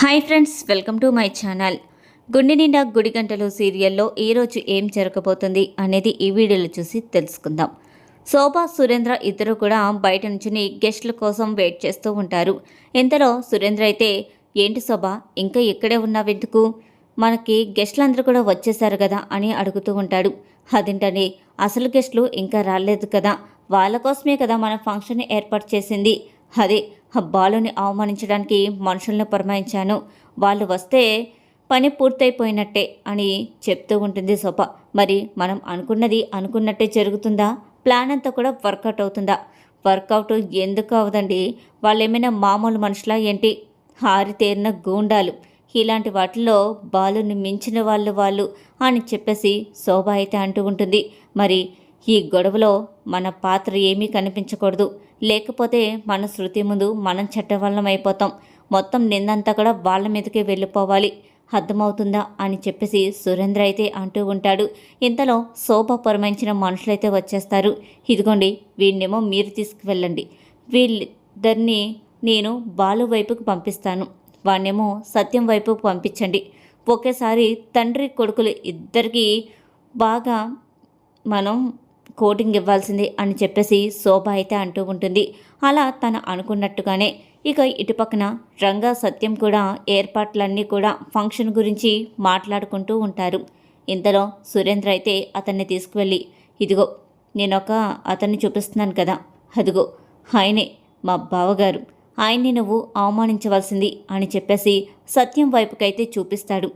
Hi friends welcome to my channel. గుండె నిండా గుడి గంటలు సీరియల్లో ఈరోజు ఏం జరగబోతుంది అనేది ఈ వీడియోలో చూసి తెలుసుకుందాం. శోభా సురేంద్ర ఇద్దరు కూడా బయట నుంచుని గెస్ట్ల కోసం వెయిట్ చేస్తూ ఉంటారు. ఇంతలో సురేంద్ర అయితే ఏంటి శోభ ఇంకా ఇక్కడే ఉన్నావెందుకు? మనకి గెస్టులందరూ కూడా వచ్చేసారు కదా అని అడుగుతూ ఉంటాడు. అదేంటని? అసలు గెస్ట్లు ఇంకా రాలేదు కదా. వాళ్ళ కోసమే కదా మన ఫంక్షన్ ఏర్పాటు చేసింది. అదే ఆ బాలుని అవమానించడానికి మనుషుల్ని పురమాయించాను. వాళ్ళు వస్తే పని పూర్తయిపోయినట్టే అని చెప్తూ ఉంటుంది సోప మరి మనం అనుకున్నది అనుకున్నట్టే జరుగుతుందా? ప్లాన్ అంతా కూడా వర్కౌట్ అవుతుందా? వర్కౌట్ ఎందుకు అవదండి? వాళ్ళు ఏమైనా మామూలు మనుషులా ఏంటి? హారితేరిన గూండాలు. ఇలాంటి వాటిల్లో బాలుని మించిన వాళ్ళు వాళ్ళు అని చెప్పేసి శోభ అయితే అంటూ ఉంటుంది. మరి ఈ గొడవలో మన పాత్ర ఏమీ కనిపించకూడదు. లేకపోతే మన శృతి ముందు మనం చట్టవల్లం అయిపోతాం. మొత్తం నిందంతా కూడా వాళ్ళ మీదకే వెళ్ళిపోవాలి. అర్థమవుతుందా? అని చెప్పేసి సురేంద్ర అయితే అంటూ ఉంటాడు. ఇంతలో శోభ పురమించిన మనుషులైతే వచ్చేస్తారు. ఇదిగోండి వీడినేమో మీరు తీసుకువెళ్ళండి. వీళ్ళిద్దరినీ నేను బాలు వైపుకు పంపిస్తాను. వాణ్ణేమో సత్యం వైపుకు పంపించండి. ఒకేసారి తండ్రి కొడుకులు ఇద్దరికీ బాగా మనం కోటింగ్ ఇవ్వాల్సింది అని చెప్పేసి శోభ అయితే అంటూ ఉంటుంది. అలా తను అనుకున్నట్టుగానే ఇక ఇటుపక్కన రంగా సత్యం కూడా ఏర్పాట్లన్నీ కూడా ఫంక్షన్ గురించి మాట్లాడుకుంటూ ఉంటారు. ఇంతలో సురేంద్ర అయితే అతన్ని తీసుకువెళ్ళి ఇదిగో నేనొక అతన్ని చూపిస్తున్నాను కదా. అదిగో ఆయనే మా బావగారు. ఆయన్ని నువ్వు అవమానించవలసింది అని చెప్పేసి సత్యం వైపుకైతే చూపిస్తాడు.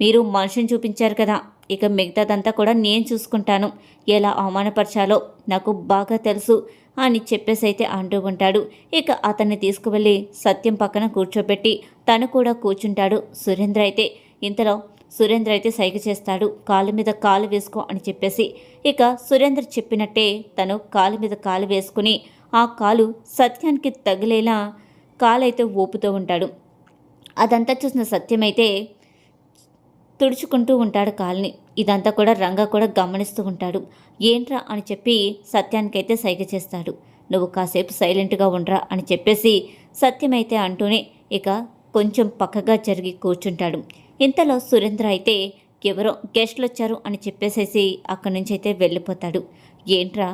మీరు మనుషుని చూపించారు కదా. ఇక మిగతాదంతా కూడా నేను చూసుకుంటాను. ఎలా అవమానపరచాలో నాకు బాగా తెలుసు అని చెప్పేసి అయితే అంటూ ఉంటాడు. ఇక అతన్ని తీసుకువెళ్ళి సత్యం పక్కన కూర్చోబెట్టి తను కూడా కూర్చుంటాడు సురేంద్ర అయితే. ఇంతలో సురేంద్ర అయితే సైగ చేస్తాడు. కాలు మీద కాలు వేసుకో అని చెప్పేసి. ఇక సురేంద్ర చెప్పినట్టే తను కాలు మీద కాలు వేసుకుని ఆ కాలు సత్యానికి తగిలేలా కాలైతే ఊపుతూ ఉంటాడు. అదంతా చూసిన సత్యమైతే తుడుచుకుంటూ ఉంటాడు కాల్ని. ఇదంతా కూడా రంగా కూడా గమనిస్తూ ఉంటాడు. ఏంట్రా? అని చెప్పి సత్యానికైతే సైగ చేస్తాడు. నువ్వు కాసేపు సైలెంట్గా ఉండరా? అని చెప్పేసి సత్యమైతే అంటూనే ఇక కొంచెం పక్కగా జరిగి కూర్చుంటాడు. ఇంతలో సురేంద్ర అయితే ఎవరో గెస్ట్లు వచ్చారు అని చెప్పేసేసి అక్కడి నుంచి అయితే వెళ్ళిపోతాడు. ఏంట్రా?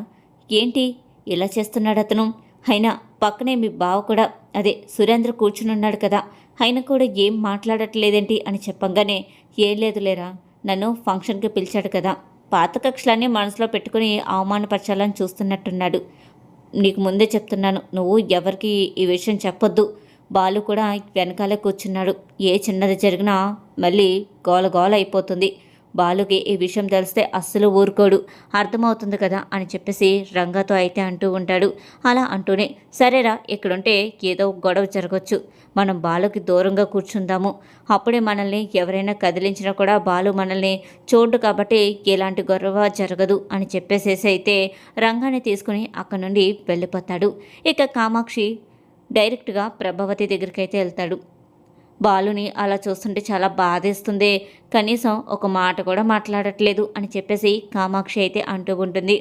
ఏంటి? ఇలా చేస్తున్నాడు అతను? అయినా పక్కనే మీ బావ కూడా అదే సురేంద్ర కూర్చుని ఉన్నాడు కదా ఆయన కూడా ఏం మాట్లాడట్లేదేంటి? అని చెప్పంగానే ఏం లేదులేరా? నన్ను ఫంక్షన్కి పిలిచాడు కదా. పాత కక్షలన్నీ మనసులో పెట్టుకుని అవమానపరచాలని చూస్తున్నట్టున్నాడు. నీకు ముందే చెప్తున్నాను నువ్వు ఎవరికి ఈ విషయం చెప్పొద్దు. బాలు కూడా వెనకాలే కూర్చున్నాడు. ఏ చిన్నది జరిగినా మళ్ళీ గోల గోల అయిపోతుంది బాలుకి ఈ విషయం తెలిస్తే అస్సలు ఊరుకోడు. అర్థమవుతుంది కదా అని చెప్పేసి రంగాతో అయితే అంటూ ఉంటాడు. అలా అంటూనే సరేరా ఇక్కడుంటే ఏదో గొడవ జరగచ్చు. మనం బాలుకి దూరంగా కూర్చుందాము. అప్పుడే మనల్ని ఎవరైనా కదిలించినా కూడా బాలు మనల్ని చూడు కాబట్టి ఎలాంటి గొడవ జరగదు అని చెప్పేసేసి అయితే రంగాన్ని తీసుకుని అక్కడి నుండి వెళ్ళిపోతాడు. ఇక కామాక్షి డైరెక్ట్గా ప్రభావతి దగ్గరికి అయితే వెళ్తాడు. బాలుని అలా చూస్తుంటే చాలా బాధేస్తుంది. కనీసం ఒక మాట కూడా మాట్లాడట్లేదు అని చెప్పేసి కామాక్షి అయితే అంటూ ఉంటుంది.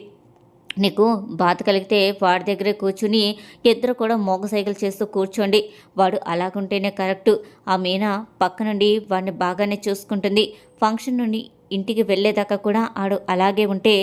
నీకు బాధ కలిగితే వాడి దగ్గరే కూర్చుని ఇద్దరు కూడా మోగ సైకిల్ చేస్తూ కూర్చోండి. వాడు అలాగుంటేనే కరెక్టు. ఆ మీనా పక్క నుండి వాడిని బాగానే చూసుకుంటుంది. ఫంక్షన్ నుండి ఇంటికి వెళ్ళేదాకా కూడా ఆడు అలాగే ఉంటే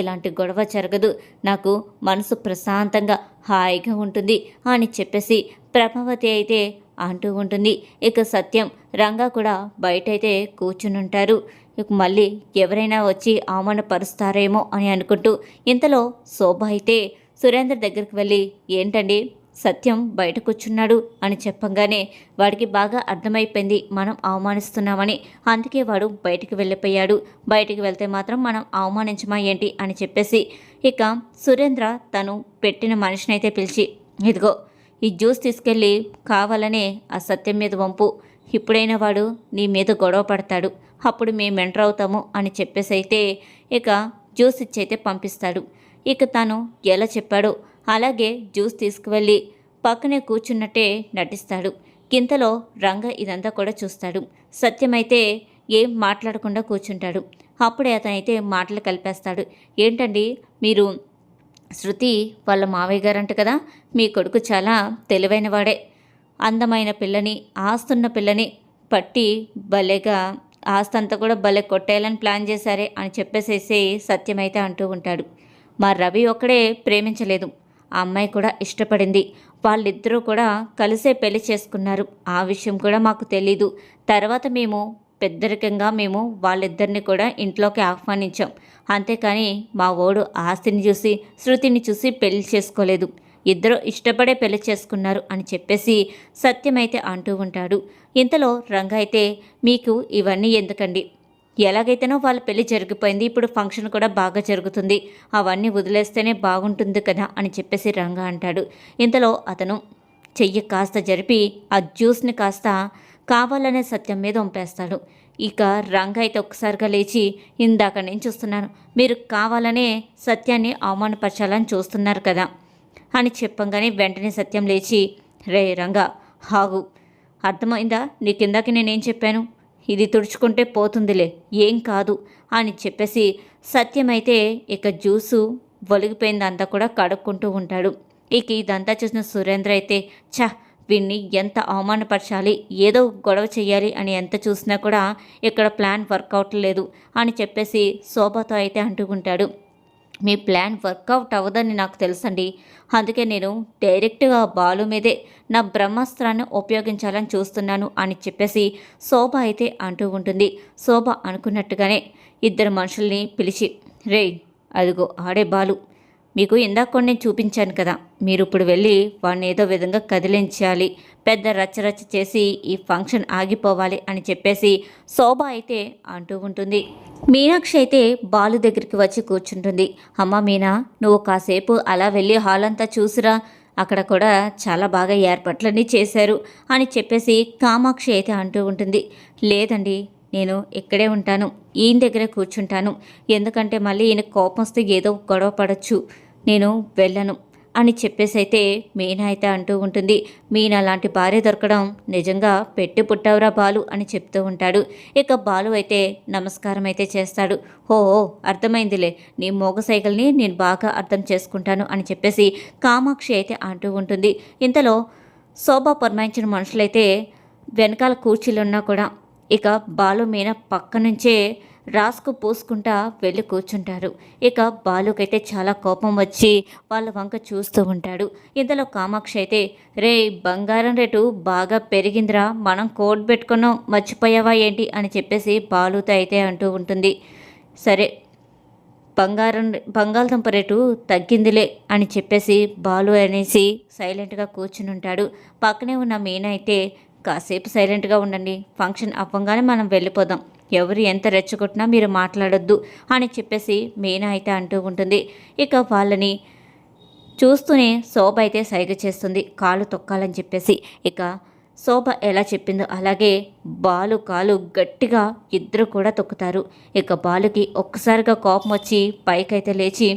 ఎలాంటి గొడవ జరగదు. నాకు మనసు ప్రశాంతంగా హాయిగా ఉంటుంది అని చెప్పేసి ప్రభావతి అయితే అంటూ ఉంటుంది. ఇక సత్యం రంగా కూడా బయటైతే కూర్చునుంటారు. ఇక మళ్ళీ ఎవరైనా వచ్చి అవమానపరుస్తారేమో అని అనుకుంటూ ఇంతలో శోభ అయితే సురేంద్ర దగ్గరికి వెళ్ళి ఏంటండి? సత్యం బయట కూర్చున్నాడు అని చెప్పంగానే వాడికి బాగా అర్థమైపోయింది మనం అవమానిస్తున్నామని. అందుకే వాడు బయటికి వెళ్ళిపోయాడు. బయటికి వెళ్తే మాత్రం మనం అవమానించమా ఏంటి అని చెప్పేసి ఇక సురేంద్ర తను పెట్టిన మనిషినైతే పిలిచి ఇదిగో ఈ జ్యూస్ తీసుకెళ్ళి కావాలనే ఆ సత్యం మీద వంపు ఇప్పుడైనా వాడు నీ మీద గొడవ పడతాడు అప్పుడు మేము ఎంటర్ అవుతాము అని చెప్పేసి అయితే ఇక జ్యూస్ ఇచ్చైతే పంపిస్తాడు. ఇక తను ఎలా చెప్పాడో అలాగే జ్యూస్ తీసుకువెళ్ళి పక్కనే కూర్చున్నట్టే నటిస్తాడు. గింతలో రంగ ఇదంతా కూడా చూస్తాడు. సత్యమైతే ఏం మాట్లాడకుండా కూర్చుంటాడు. అప్పుడే అతనైతే మాటలు కలిపేస్తాడు. ఏంటండి మీరు శృతి వాళ్ళ మావయ్య గారంట కదా మీ కొడుకు చాలా తెలివైనవాడే. అందమైన పిల్లని ఆస్తున్న పిల్లని పట్టి భలేగా ఆస్తంతా కూడా భలే కొట్టేయాలని ప్లాన్ చేశారే అని చెప్పేసేసి సత్యమైతే అంటూ ఉంటాడు. మా రవి ఒక్కడే ప్రేమించలేదు. ఆ అమ్మాయి కూడా ఇష్టపడింది. వాళ్ళిద్దరూ కూడా కలిసే పెళ్ళి చేసుకున్నారు. ఆ విషయం కూడా మాకు తెలీదు. తర్వాత మేము పెద్దరికంగా మేము వాళ్ళిద్దరిని కూడా ఇంట్లోకి ఆహ్వానించాం. అంతేకాని మా ఓడు ఆస్తిని చూసి శృతిని చూసి పెళ్ళి చేసుకోలేదు. ఇద్దరు ఇష్టపడే పెళ్ళి చేసుకున్నారు అని చెప్పేసి సత్యమైతే అంటూ ఉంటాడు. ఇంతలో రంగ అయితే మీకు ఇవన్నీ ఎందుకండి? ఎలాగైతేనో వాళ్ళ పెళ్ళి జరిగిపోయింది. ఇప్పుడు ఫంక్షన్ కూడా బాగా జరుగుతుంది. అవన్నీ వదిలేస్తేనే బాగుంటుంది కదా అని చెప్పేసి రంగ అంటాడు. ఇంతలో అతను చెయ్యి కాస్త జరిపి ఆ జ్యూస్ని కాస్త కావాలనే సత్యం మీద ఉంపేస్తాడు. ఇక రంగ అయితే ఒక్కసారిగా లేచి ఇందాక నేను చూస్తున్నాను. మీరు కావాలనే సత్యాన్ని అవమానపరచాలని చూస్తున్నారు కదా అని చెప్పంగానే వెంటనే సత్యం లేచి రే రంగా హాగు అర్థమైందా? నీకిందాక నేనేం చెప్పాను? ఇది తుడుచుకుంటే పోతుందిలే. ఏం కాదు అని చెప్పేసి సత్యమైతే ఇక జ్యూసు ఒలిగిపోయిందంతా కూడా కడుక్కుంటూ ఉంటాడు. ఇక ఇదంతా చూసిన సురేంద్ర అయితే ఛ వీణ్ణి ఎంత అవమానపరచాలి? ఏదో గొడవ చేయాలి అని ఎంత చూసినా కూడా ఇక్కడ ప్లాన్ వర్కౌట్ లేదు అని చెప్పేసి శోభతో అయితే అంటుకుంటాడు మీ ప్లాన్ వర్కౌట్ అవ్వదని నాకు తెలుసండి. అందుకే నేను డైరెక్ట్గా బాలు మీదే నా బ్రహ్మాస్త్రాన్ని ఉపయోగించాలని చూస్తున్నాను అని చెప్పేసి శోభ అయితే అంటూ ఉంటుంది. శోభ అనుకున్నట్టుగానే ఇద్దరు మనుషుల్ని పిలిచి రే అదిగో ఆడే బాలు మీకు ఇందాక కొన్ని నేను చూపించాను కదా. మీరు ఇప్పుడు వెళ్ళి వాడిని ఏదో విధంగా కదిలించాలి పెద్ద రచ్చరచ్చ చేసి ఈ ఫంక్షన్ ఆగిపోవాలి అని చెప్పేసి శోభ అయితే అంటూ ఉంటుంది. మీనాక్షి అయితే బాలు దగ్గరికి వచ్చి కూర్చుంటుంది. అమ్మ మీనా నువ్వు కాసేపు అలా వెళ్ళి హాల్ అంతా చూసిరా. అక్కడ కూడా చాలా బాగా ఏర్పాట్లన్నీ చేశారు అని చెప్పేసి కామాక్షి అయితే అంటూ ఉంటుంది. లేదండి నేను ఇక్కడే ఉంటాను. ఈయన దగ్గరే కూర్చుంటాను. ఎందుకంటే మళ్ళీ ఈయన కోపం వస్తే ఏదో గొడవ పడచ్చు. నేను వెళ్ళను అని చెప్పేసి అయితే మీనా అయితే అంటూ ఉంటుంది. మీనా లాంటి భార్య దొరకడం నిజంగా పెట్టి పుట్టావురా బాలు అని చెప్తూ ఉంటాడు. ఇక బాలు అయితే నమస్కారం అయితే చేస్తాడు. హో అర్థమైందిలే. నీ మోగ సైకిల్ని నేను బాగా అర్థం చేసుకుంటాను అని చెప్పేసి కామాక్షి అయితే అంటూ ఉంటుంది. ఇంతలో శోభ పురమాయించిన మనుషులైతే వెనకాల కూర్చీలున్నా కూడా ఇక బాలు మీన పక్క నుంచే రాసుకు పూసుకుంటా వెళ్ళి కూర్చుంటారు. ఇక బాలుకైతే చాలా కోపం వచ్చి వాళ్ళ వంక చూస్తూ ఉంటాడు. ఇంతలో కామాక్షి అయితే రే బంగారం రేటు బాగా పెరిగిందిరా. మనం కోడ్ పెట్టుకున్నాం. మర్చిపోయావా ఏంటి? అని చెప్పేసి బాలుతో అయితే అంటూ ఉంటుంది. సరే బంగారం బంగాళదుంప రేటు తగ్గిందిలే అని చెప్పేసి బాలు అనేసి సైలెంట్గా కూర్చుని ఉంటాడు. పక్కనే ఉన్న మీన అయితే కాసేపు సైలెంట్గా ఉండండి. ఫంక్షన్ అవ్వంగానే మనం వెళ్ళిపోదాం. ఎవరు ఎంత రెచ్చగొట్టినా మీరు మాట్లాడొద్దు అని చెప్పేసి మీనా అయితే అంటూ ఉంటుంది. ఇక వాళ్ళని చూస్తూనే శోభ అయితే సైగ చేస్తుంది. కాలు తొక్కాలని చెప్పేసి. ఇక శోభ ఎలా చెప్పిందో అలాగే బాలు కాలు గట్టిగా ఇద్దరు కూడా తొక్కుతారు. ఇక బాలుకి ఒక్కసారిగా కోపం వచ్చి పైకైతే లేచి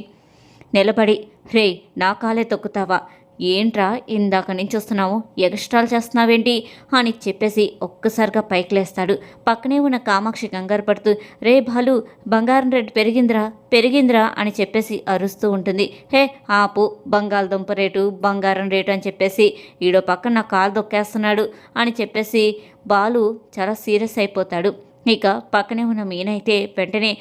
నిలబడి రే నా కాలే తొక్కుతావా? ఏంట్రా ఇందాక నుంచి వస్తున్నావు? ఎగస్ట్రాల్ చేస్తున్నావేంటి? అని చెప్పేసి ఒక్కసారిగా పైకి లేస్తాడు పక్కనే ఉన్న కామాక్షి కంగారు పడుతూ రే బాలు బంగారం రేటు పెరిగిందిరా పెరిగిందిరా అని చెప్పేసి అరుస్తూ ఉంటుంది. హే ఆపు బంగాళదుంప రేటు బంగారం రేటు అని చెప్పేసి ఈడో పక్కన నా కాలు దొక్కేస్తున్నాడు అని చెప్పేసి బాలు చాలా సీరియస్ అయిపోతాడు. ఇక పక్కనే ఉన్న మీనైతే వెంటనే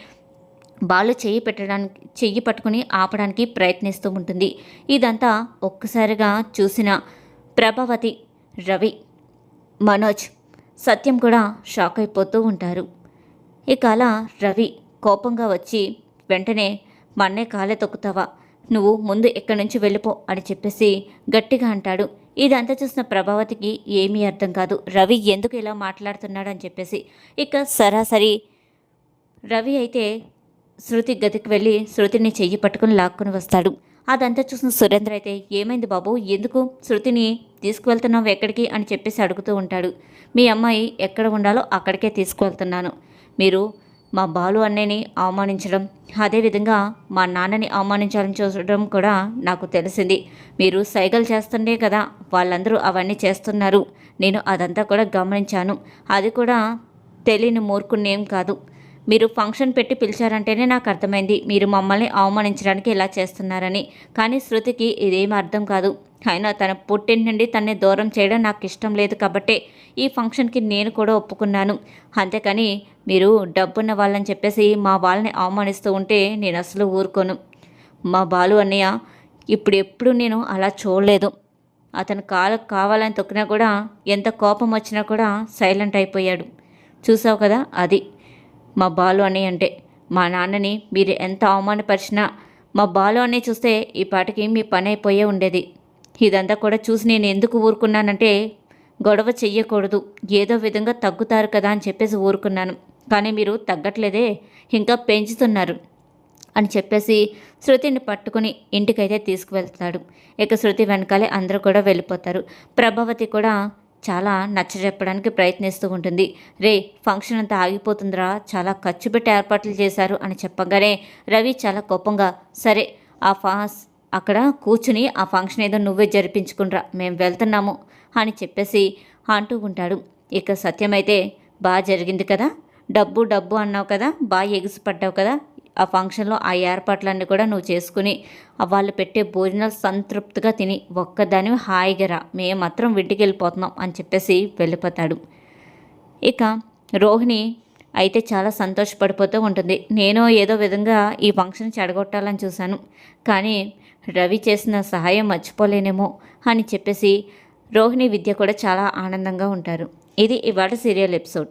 బాలు చెయ్యి పెట్టడానికి చెయ్యి పట్టుకుని ఆపడానికి ప్రయత్నిస్తూ ఉంటుంది. ఇదంతా ఒక్కసారిగా చూసిన ప్రభావతి రవి మనోజ్ సత్యం కూడా షాక్ అయిపోతూ ఉంటారు. ఇక అలా రవి కోపంగా వచ్చి వెంటనే మన్నే కాలే తొక్కుతావా? నువ్వు ముందు ఎక్కడి నుంచి వెళ్ళిపో అని చెప్పేసి గట్టిగా అంటాడు. ఇదంతా చూసిన ప్రభావతికి ఏమీ అర్థం కాదు. రవి ఎందుకు ఇలా మాట్లాడుతున్నాడు అని చెప్పేసి ఇక సరాసరి రవి అయితే శృతి గదికి వెళ్ళి శృతిని చెయ్యి పట్టుకుని లాక్కుని వస్తాడు. అదంతా చూసిన సురేంద్ర అయితే ఏమైంది బాబు? ఎందుకు శృతిని తీసుకువెళ్తున్నావు ఎక్కడికి? అని చెప్పేసి అడుగుతూ ఉంటాడు. మీ అమ్మాయి ఎక్కడ ఉండాలో అక్కడికే తీసుకువెళ్తున్నాను. మీరు మా బాలు అన్నయ్యని అవమానించడం అదేవిధంగా మా నాన్నని అవమానించాలని చూడడం కూడా నాకు తెలిసింది. మీరు సైగలు చేస్తుండే కదా వాళ్ళందరూ అవన్నీ చేస్తున్నారు. నేను అదంతా కూడా గమనించాను. అది కూడా తెలియని మూర్ఖుణ్ణేం కాదు. మీరు ఫంక్షన్ పెట్టి పిలిచారంటేనే నాకు అర్థమైంది. మీరు మమ్మల్ని అవమానించడానికి ఇలా చేస్తున్నారని. కానీ శృతికి ఇదేం అర్థం కాదు. అయినా తన పుట్టింటి నుండి తన్ని దూరం చేయడం నాకు ఇష్టం లేదు కాబట్టే ఈ ఫంక్షన్కి నేను కూడా ఒప్పుకున్నాను. అంతేకాని మీరు డబ్బున్న వాళ్ళని చెప్పేసి మా వాళ్ళని అవమానిస్తూ ఉంటే నేను అసలు ఊరుకోను. మా బాలు అన్నయ్య ఇప్పుడు ఎప్పుడు నేను అలా చూడలేదు. అతను కాలకు కావాలని తొక్కినా కూడా ఎంత కోపం వచ్చినా కూడా సైలెంట్ అయిపోయాడు. చూసావు కదా అది. మా బాలు అని అంటే మా నాన్నని మీరు ఎంత అవమానపరిచినా మా బాలు అనే చూస్తే ఈ పాటికి మీ పని అయిపోయే ఉండేది. ఇదంతా కూడా చూసి నేను ఎందుకు ఊరుకున్నానంటే గొడవ చెయ్యకూడదు ఏదో విధంగా తగ్గుతారు కదా అని చెప్పేసి ఊరుకున్నాను. కానీ మీరు తగ్గట్లేదే ఇంకా పెంచుతున్నారు అని చెప్పేసి శృతిని పట్టుకుని ఇంటికైతే తీసుకువెళ్తాడు. ఇక శృతి వెనకాలే అందరూ కూడా వెళ్ళిపోతారు. ప్రభావతి కూడా చాలా నచ్చ చెప్పడానికి ప్రయత్నిస్తూ ఉంటుంది. రే ఫంక్షన్ అంతా ఆగిపోతుందిరా. చాలా ఖర్చు పెట్టి ఏర్పాట్లు చేశారు అని చెప్పగానే రవి చాలా కోపంగా సరే ఆ ఫాస్ అక్కడ కూర్చుని ఆ ఫంక్షన్ ఏదో నువ్వే జరిపించుకునిరా మేము వెళ్తున్నాము అని చెప్పేసి అంటూ ఉంటాడు. ఇక సత్యమైతే బాగా జరిగింది కదా. డబ్బు డబ్బు అన్నావు కదా. బాగా ఎగిసిపడ్డావు కదా. ఆ ఫంక్షన్లో ఆ ఏర్పాట్లన్నీ కూడా నువ్వు చేసుకుని వాళ్ళు పెట్టే భోజనాలు సంతృప్తిగా తిని ఒక్కదాని హాయిగా రా మేము మాత్రం ఇంటికి వెళ్ళిపోతున్నాం అని చెప్పేసి వెళ్ళిపోతాడు. ఇక రోహిణి అయితే చాలా సంతోషపడిపోతూ ఉంటుంది. నేను ఏదో విధంగా ఈ ఫంక్షన్ చెడగొట్టాలని చూశాను. కానీ రవి చేసిన సహాయం మర్చిపోలేనేమో అని చెప్పేసి రోహిణి విద్య కూడా చాలా ఆనందంగా ఉంటారు. ఇది ఇవాళ సీరియల్ ఎపిసోడ్.